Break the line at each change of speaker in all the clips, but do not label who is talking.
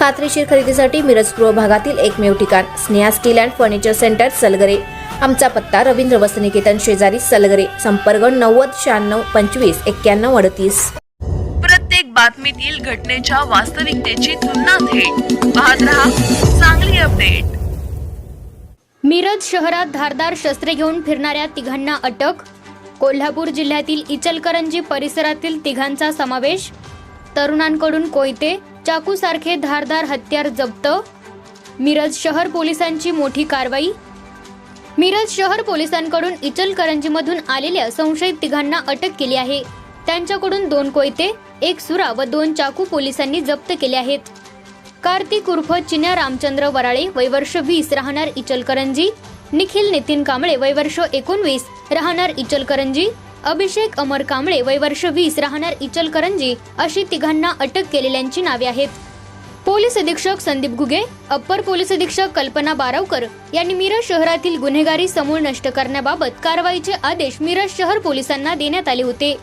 खात्रीशीर खरेदीसाठी मिरज पूर्व भागातील एकमेव ठिकाण Sneha steel and furniture centre Salgare. आमचा पत्ता रवींद्र वसनिकेतन शेजारी सलगरे संपर्क नव्वद शहाण्णव पंचवीस एक्क्याण्णव अडतीस.
प्रत्येक बातमीतील घटनेच्या वास्तविकतेची तुलना थेट. पाहत रहा चांगली अपडेट.
मिरज शहरात धारदार शस्त्रे घेऊन फिरणाऱ्या तिघांना अटक कोल्हापूर जिल्ह्यातील इचलकरंजी परिसरातील तिघांचा समावेश तरुणांकडून कोयते चाकूसारखे धारदार हत्यार जप्त? मिरज शहर पोलिसांची मोठी कारवाई? मिरज शहर पोलिसांकडून इचलकरंजीमधून आलेल्या संशयित तिघांना अटक केली आहे. त्यांच्याकडून दोन कोयते एक सुरा व दोन चाकू पोलिसांनी जप्त केले आहेत. कार्तिक उर्फ चिन्या रामचंद्र वराळे वैवर्ष वीस राहणार इचलकरंजी. निखिल नितीन कांबळे वैवर्ष एकोणवीस राहणार इचलकरंजी. अभिषेक अमर कांबळे वयवर्ष वीस राहणार इचलकरंजी अशी तिघांना अटक केलेल्यांची नावे आहेत. पोलीस अधीक्षक संदीप घुगे अप्पर पोलीस अधीक्षक कल्पना बारावकर यांनी मिरज शहरातील गुन्हेगारी समूळ नष्ट करण्याबाबत कारवाईचे आदेश मिरज शहर पोलिसांना देण्यात आले होते.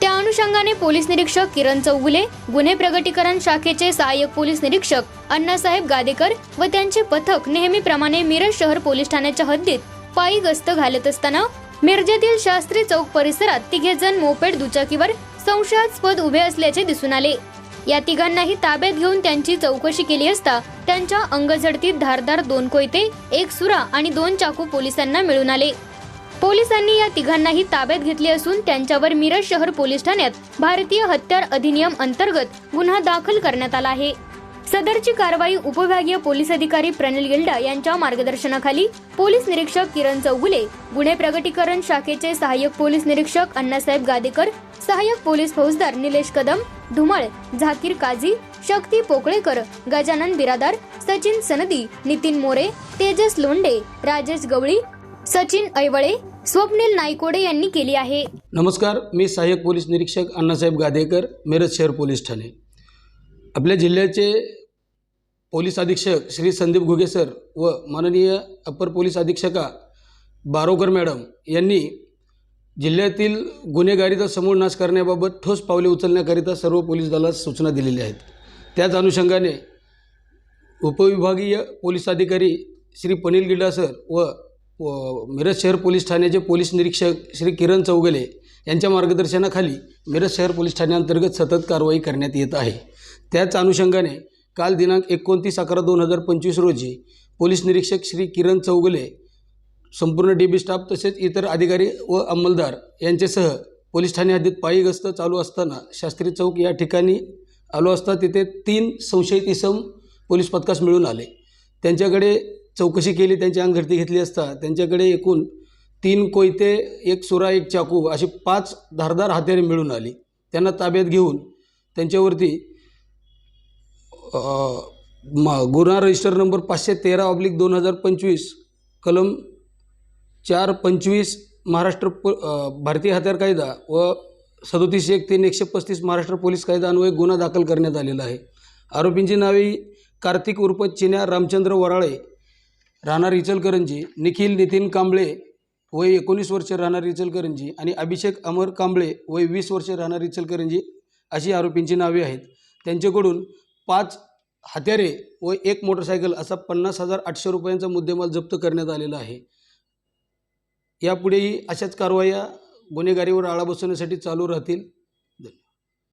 त्या अनुषंगाने पोलीस निरीक्षक किरण चौगुले गुन्हे प्रगटीकरण शाखेचे सहाय्यक पोलीस निरीक्षक अण्णासाहेब गादेकर व त्यांचे पथक नेहमीप्रमाणे मिरज शहर पोलीस ठाण्याच्या हद्दीत पायी गस्त घालत असताना मिरजेतील शास्त्री चौक परिसरात तिघे जण मोपेड दुचाकीवर संशयास्पद उभे असल्याचे दिसून आले. या तिघांनाही ताब्यात घेऊन त्यांची चौकशी केली असता त्यांच्या अंगझडतीत धारदार दोन कोयते एक सुरा आणि दोन चाकू पोलिसांना मिळून आले. पोलिसांनी या तिघांनाही ताब्यात घेतले असून त्यांच्यावर मिरज शहर पोलीस ठाण्यात भारतीय हत्यार अधिनियम अंतर्गत गुन्हा दाखल करण्यात आला आहे. सदरची कारवाई उपविभागीय पोलीस अधिकारी प्रणिल गिल्डा यांच्या मार्गदर्शनाखाली पोलीस निरीक्षक किरण चौगुले गुन्हे प्रगटीकरण शाखेचे सहाय्यक पोलीस निरीक्षक अण्णासाहेब गादेकर सहाय्यक पोलीस फौजदार निलेश कदम धुमळ झाकीर काझी शक्ती पोकळेकर गजानन बिरादार सचिन सनदी नितीन मोरे तेजस लोंडे राजेश गवळी सचिन ऐवळे स्वप्नील नायकोडे यांनी केली आहे.
नमस्कार मी सहाय्यक पोलीस निरीक्षक अण्णासाहेब गादेकर मिरज शहर पोलीस ठाणे. आपल्या जिल्ह्याचे पोलीस अधीक्षक श्री संदीप घुगे सर व माननीय अपर पोलीस अधीक्षका बारोकर मॅडम यांनी जिल्ह्यातील गुन्हेगारीचा समूळ नाश करण्याबाबत ठोस पावले उचलण्याकरिता सर्व पोलीस दलास सूचना दिलेल्या आहेत. त्याच अनुषंगाने उपविभागीय पोलीस अधिकारी श्री पनील गिल्डा सर व व मिरज शहर पोलीस ठाण्याचे पोलीस निरीक्षक श्री किरण चौगले यांच्या मार्गदर्शनाखाली मिरज शहर पोलीस ठाण्याअंतर्गत सतत कारवाई करण्यात येत आहे. त्याच अनुषंगाने काल दिनांक एकोणतीस अकरा दोन हजार पंचवीस रोजी पोलीस निरीक्षक श्री किरण चौगले संपूर्ण डी बी स्टाफ तसेच इतर अधिकारी व अंमलदार यांच्यासह पोलीस ठाणे हद्दीत पायी गस्त चालू असताना शास्त्री चौक या ठिकाणी आलो असता तिथे तीन संशयित इसम पोलीस पथकास मिळून आले. त्यांच्याकडे चौकशी केली त्यांची अंगझडती घेतली असता त्यांच्याकडे एकूण तीन कोयते एक सुरा एक चाकू अशी पाच धारदार हत्यारे मिळून आली. त्यांना ताब्यात घेऊन त्यांच्यावरती गुन्हा रजिस्टर नंबर पाचशे तेरा ऑब्लिक दोन हजार पंचवीस कलम चार पंचवीस महाराष्ट्र पो भारतीय हत्यार कायदा व सदोतीस एक तीन एकशे पस्तीस महाराष्ट्र पोलीस कायदा अन्वये गुन्हा दाखल करण्यात आलेला आहे. आरोपींची नावे कार्तिक उर्फ चिन्या रामचंद्र वराळे राहणार इचलकरंजी निखिल नितीन कांबळे वय एकोणीस वर्ष राहणार इचलकरंजी आणि अभिषेक अमर कांबळे वय वीस वर्ष राहणार इचलकरंजी अशी आरोपींची नावे आहेत. त्यांच्याकडून पाच हत्यारे व एक मोटरसायकल असा पन्नास हजार आठशे रुपयांचा मुद्देमाल जप्त करण्यात आलेला आहे. यापुढेही अशाच कारवाया गुन्हेगारीवर आळा बसवण्यासाठी चालू राहतील.